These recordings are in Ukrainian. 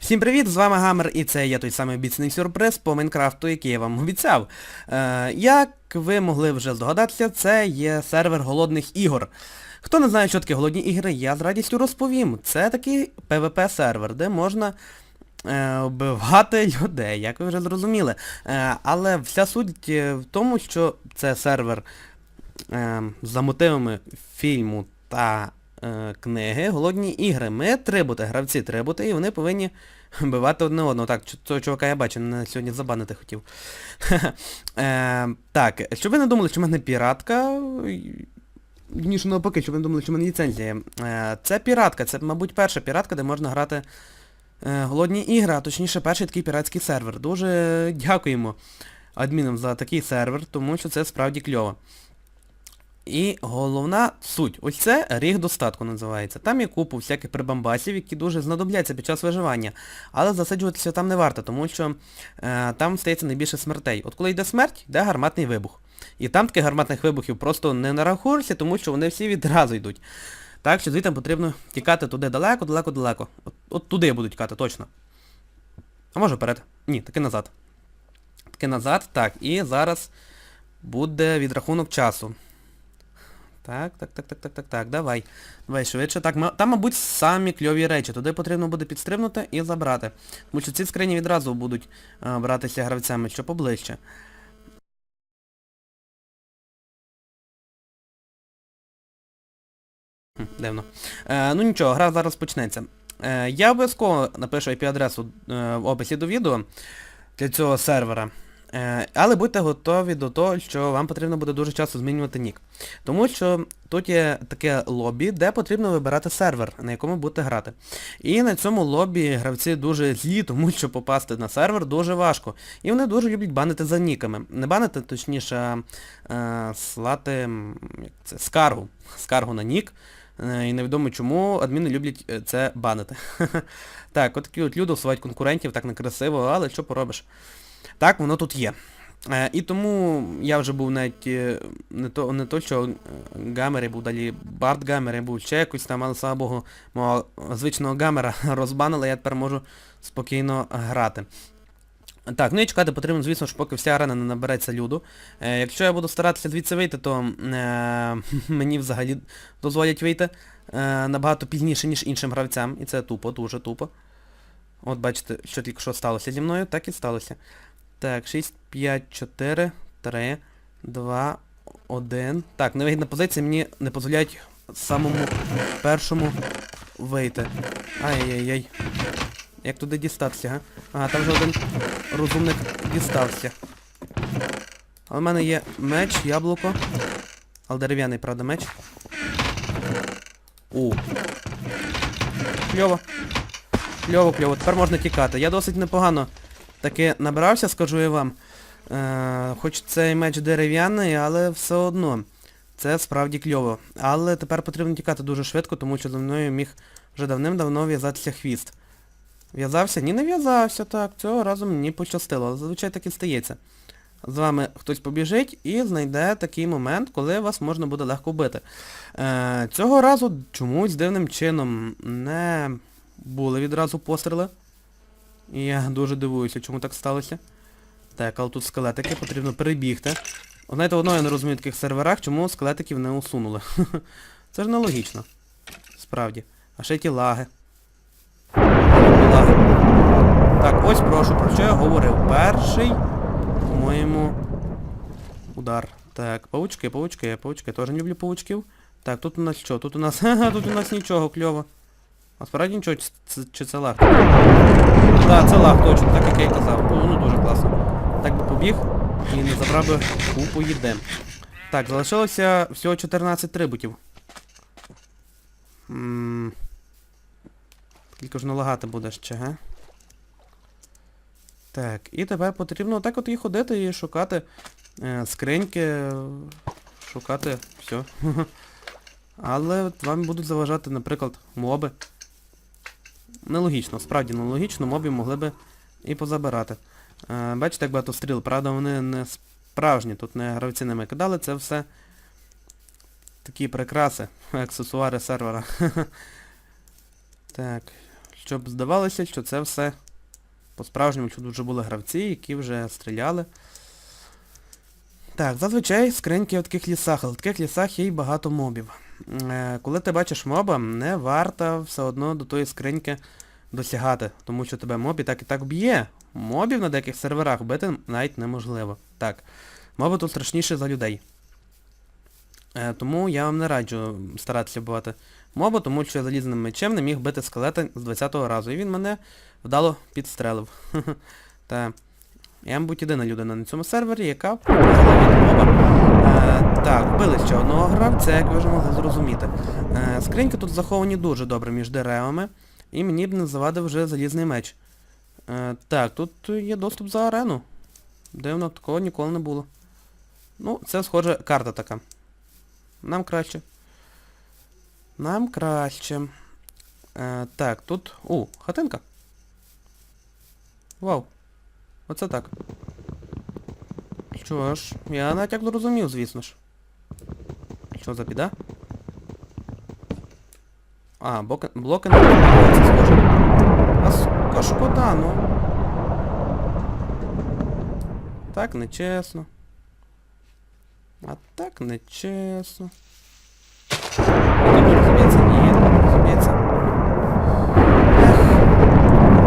Всім привіт, з вами Гамер і це є той самий обіцяний сюрприз по Майнкрафту, який я вам обіцяв. Е, як ви могли вже здогадатися, це є сервер голодних ігор. Хто не знає, що таке голодні ігри, я з радістю розповім. Це такий PvP-сервер, де можна е, вбивати людей, як ви вже зрозуміли. Е, але вся суть е, в тому, що це сервер е, за мотивами фільму та е, книги Голодні ігри. Ми трибути, гравці трибути, і вони повинні вбивати одне одного. Так, цього чувака я бачу, на сьогодні забанити хотів. е, так, щоб ви не думали, що в мене піратка. Ніж навпаки, щоб ви не думали, що в мене ліцензія. Е, це піратка, це, мабуть, перша піратка, де можна грати голодні ігри, а точніше перший такий піратський сервер. Дуже дякуємо адмінам за такий сервер, тому що це справді кльово. І головна суть. Ось це ріг достатку називається. Там є купу всяких прибамбасів, які дуже знадобляться під час виживання. Але засиджуватися там не варто, тому що е, там стається найбільше смертей. От коли йде смерть, йде гарматний вибух. І там таких гарматних вибухів просто не нарахуєшся, тому що вони всі відразу йдуть. Так що звідти потрібно тікати туди далеко, далеко, далеко. От, от туди буду тікати, точно. А може вперед? Ні, таки назад. Таки назад, так, і зараз буде відрахунок часу. Так, так, так, так, так, так, так, давай. Давай швидше. Так, там, мабуть, самі кльові речі. Туди потрібно буде підстрибнути і забрати. Тому що ці скрині відразу будуть е, братися гравцями, що поближче. Дивно. Е, ну нічого, гра зараз почнеться. Е, я обов'язково напишу IP-адресу е, в описі до відео для цього сервера. Е, але будьте готові до того, що вам потрібно буде дуже часто змінювати нік. Тому що тут є таке лобі, де потрібно вибирати сервер, на якому будете грати. І на цьому лобі гравці дуже злі, тому що попасти на сервер дуже важко. І вони дуже люблять банити за ніками. Не банити, точніше, а е, слати як це, скаргу. Скаргу на нік. Е, І невідомо чому адміни люблять це банити. Так, от такі от люди усувають конкурентів, так некрасиво, але що поробиш. Так, воно тут є. Е, і тому я вже був навіть е, не то, не то що е, гамер, я був далі Барт гамер, я був ще якось там, але слава Богу, мого звичного гамера розбанили, я тепер можу спокійно грати. Так, ну і чекати потрібно, звісно ж, поки вся арена не набереться люду. Е, якщо я буду старатися звідси вийти, то е, мені взагалі дозволять вийти е, набагато пізніше, ніж іншим гравцям. І це тупо, дуже тупо. От бачите, що тільки що сталося зі мною, так і сталося. Так, 6, 5, 4, 3, 2, 1. Так, невигідна позиція мені не дозволяють самому першому вийти. Ай-яй-яй. Як туди дістатися, га? Ага, там вже один розумник дістався. Але в мене є меч, яблуко. Але дерев'яний, правда, меч. У. Кльово. Кльово, кльово. Тепер можна тікати. Я досить непогано таки набирався, скажу я вам. Е, хоч цей меч дерев'яний, але все одно. Це справді кльово. Але тепер потрібно тікати дуже швидко, тому що за мною міг вже давним-давно в'язатися хвіст. В'язався? Ні, не в'язався, так. Цього разу мені пощастило, але зазвичай так і стається. З вами хтось побіжить і знайде такий момент, коли вас можна буде легко вбити. Е, цього разу чомусь дивним чином не були відразу постріли. І я дуже дивуюся, чому так сталося. Так, але тут скелетики, потрібно перебігти. Знаєте, одно я не розумію в таких серверах, чому скелетиків не усунули. Це ж нелогічно. Справді. А ще ті лаги. Лаги. Так, ось прошу, про що я говорив. Перший, по-моєму, удар. Так, паучки, паучки, паучки. Я теж не люблю паучків. Так, тут у нас що? Тут у нас... Тут у нас нічого, кльово. А справді нічого, чи чи це лаг? Так, це лаг, точно, так як я й казав. Ну, ну дуже класно. Так би побіг і не забрав би купу їди. Так, залишилося всього 14 трибутів. Ммм... Тільки ж налагати буде ще, га? Так, і тепер потрібно отак от і ходити і шукати е, скриньки, шукати все. Але вам будуть заважати, наприклад, моби. Нелогічно, справді нелогічно, мобів могли би і позабирати. Е, бачите, як багато стріл, правда, вони не справжні, тут не гравці ними кидали, це все такі прикраси, аксесуари сервера. так, щоб здавалося, що це все по-справжньому, що тут вже були гравці, які вже стріляли. Так, зазвичай скриньки в таких лісах, але в таких лісах є й багато мобів. Е, коли ти бачиш моба, не варто все одно до тої скриньки досягати, тому що тебе моб і так і так б'є. Мобів на деяких серверах бити навіть неможливо. Так, моби тут страшніші за людей. Е, тому я вам не раджу старатися вбивати моба, тому що я залізним мечем не міг бити скелета з 20-го разу. І він мене вдало підстрелив. Та я, мабуть, єдина людина на цьому сервері, яка від моба. Е, так, вбили ще одного гравця, як ви вже могли зрозуміти. Е, скриньки тут заховані дуже добре між деревами, і мені б не завадив вже залізний меч. Е, так, тут є доступ за арену. Дивно, такого ніколи не було. Ну, це схоже карта така. Нам краще. Нам краще. Е, так, тут... У, хатинка. Вау. Оце так. Що ж, я навіть як зрозумів, звісно ж. Що за біда? А, блоки, блоки не відбуваються, схоже. А сука, шкода, ну. Так нечесно. А так нечесно. Не розуміється, ні, не розуміється. Ех,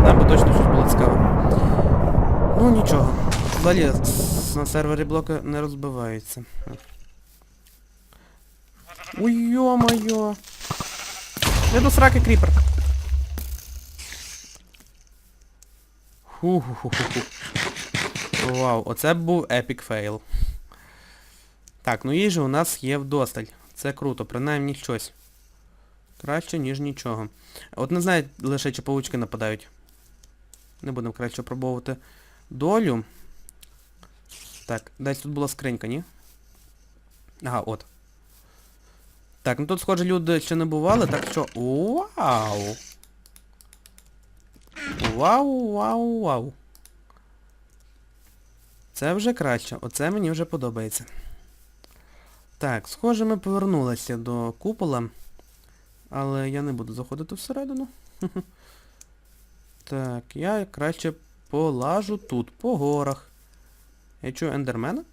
Нам би точно щось було цікаве. Ну нічого. Далі На сервері блоки не розбиваються. Ой, йо-моє. Я до сраки кріпер. Ху-ху-ху-ху-ху. Вау, оце був епік фейл. Так, ну їжі у нас є вдосталь. Це круто, принаймні щось. Краще, ніж нічого. От не знаю лише чи павучки нападають. Не будемо краще пробовувати долю. Так, десь тут була скринька, ні? Ага, от. Так, ну тут, схоже, люди ще не бували, так що... Вау! Вау, вау, вау. Це вже краще. Оце мені вже подобається. Так, схоже, ми повернулися до купола. Але я не буду заходити всередину. Так, я краще полажу тут, по горах. Я чую ендермена?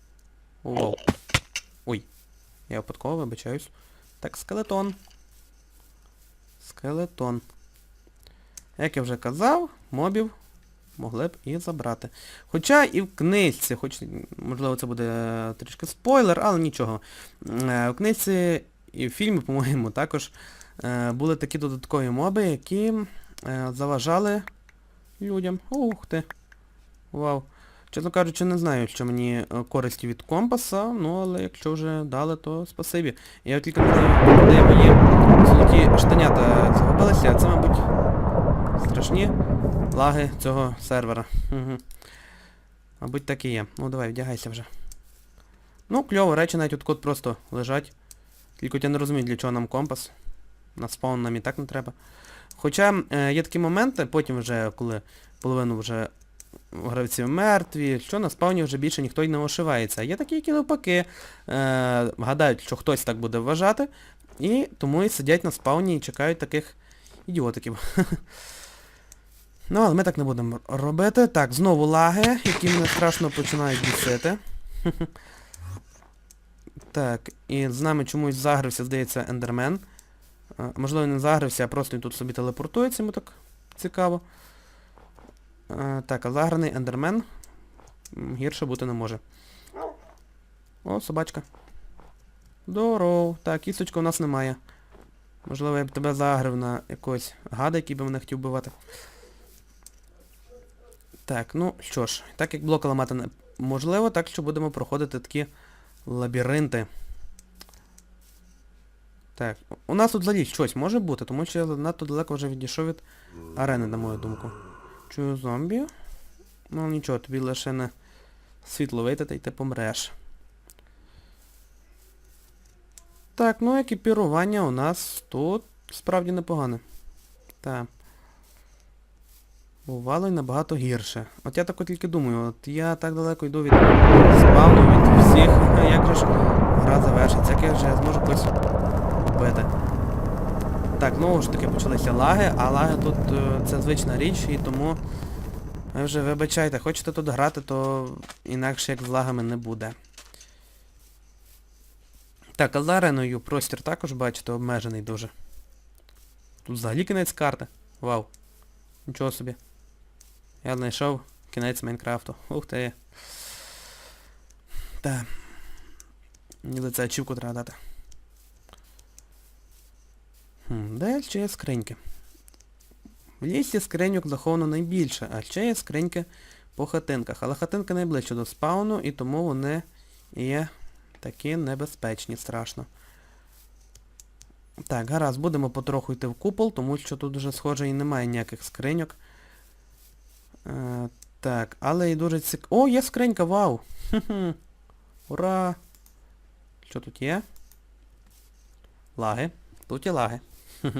Вау. Ой. Я випадково вибачаюсь. Так, скелетон. Скелетон. Як я вже казав, мобів могли б і забрати. Хоча і в книжці, хоч, можливо, це буде трішки спойлер, але нічого. Е, В книжці і в фільмі, по-моєму, також е, були такі додаткові моби, які е, заважали людям. Ух ти. Вау. Чесно кажучи, не знаю, що мені е, користі від компаса, ну але якщо вже дали, то спасибі. Я от тільки не знаю, де мої золоті штанята загубилися, а це, мабуть, страшні лаги цього сервера. Угу. Мабуть, так і є. Ну давай, вдягайся вже. Ну, кльово, речі навіть от код просто лежать. Тільки я не розумію, для чого нам компас. На спаун нам і так не треба. Хоча е, є такі моменти, потім вже, коли половину вже гравців мертві, що на спауні вже більше ніхто й не ошивається. Є такі, які навпаки е, гадають, що хтось так буде вважати, і тому і сидять на спауні і чекають таких ідіотиків. Ну, але ми так не будемо робити. Так, знову лаги, які мене страшно починають бісити. Так, і з нами чомусь загрився, здається, ендермен. Е, Можливо, не загрився, а просто він тут собі телепортується, йому так цікаво. Е, Так, заграний ендермен гірше бути не може. О, собачка. Здоров. Так, кісточка у нас немає. Можливо, я б тебе загрив на якогось гада, який би мене хотів вбивати. Так, ну що ж, так як блоки ламати не можливо, так що будемо проходити такі лабіринти. Так, у нас тут взагалі щось може бути, тому що я надто далеко вже відійшов від арени, на мою думку. Чую зомбі. Ну нічого, тобі лише не світло вийти, та й ти помреш. Так, ну екіпірування у нас тут справді непогане. Так. Бувало й набагато гірше. От я так от тільки думаю, от я так далеко йду від спавну, від всіх, як же ж гра завершиться, як я вже зможу когось вбити. Так, знову ж таки почалися лаги, а лаги тут е, це звична річ, і тому ви вже вибачайте, хочете тут грати, то інакше як з лагами не буде. Так, а з ареною простір також, бачите, обмежений дуже. Тут взагалі кінець карти. Вау. Нічого собі. Я знайшов кінець Майнкрафту. Ух ти. Так. Мені за це ачівку треба дати. Ще є скриньки? В лісі скриньок заховано найбільше, а ще є скриньки по хатинках. Але хатинки найближче до спауну, і тому вони є такі небезпечні, страшно. Так, гаразд, будемо потроху йти в купол, тому що тут вже схоже і немає ніяких скриньок. Е, так, але і дуже цік... О, є скринька, вау! Ура! Що тут є? Лаги. Тут є лаги.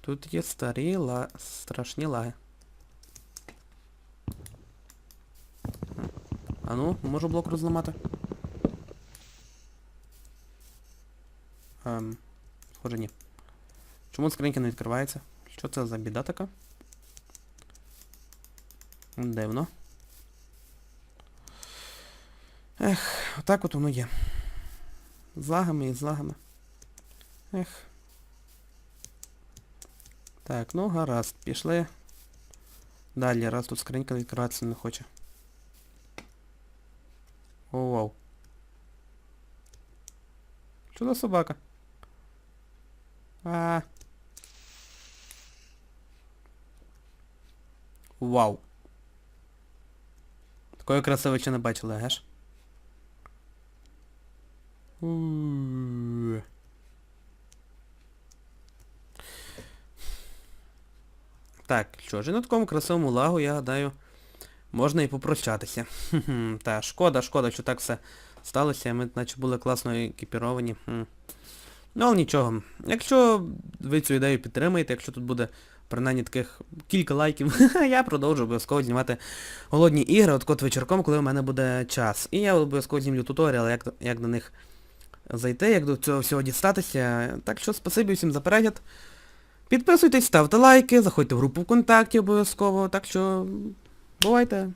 Тут є старі ла... страшні лаги. А ну, можу блок розламати? Ем, схоже ні. Чому скринька не відкривається? Що це за біда така? Дивно. Ех, отак от воно є. З лагами і з лагами. Ех. Так, ну гаразд, пішли. Далі, раз тут скринька відкриватися не хоче. О, вау. Що за собака? А. Вау. Такої краси ви ще не бачили, геш? У-у-у. Так, що ж, на такому красивому лагу, я гадаю, можна і попрощатися. Та, шкода, шкода, що так все сталося, ми наче були класно екіпіровані. Хм. Ну, але нічого. Якщо ви цю ідею підтримаєте, якщо тут буде принаймні таких кілька лайків, я продовжу обов'язково знімати голодні ігри, от кот вечірком, коли в мене буде час. І я обов'язково знімлю туторіал, як, як до них зайти, як до цього всього дістатися. Так що спасибі всім за перегляд. Підписуйтесь, ставте лайки, заходьте в групу ВКонтакті обов'язково. Так що бувайте.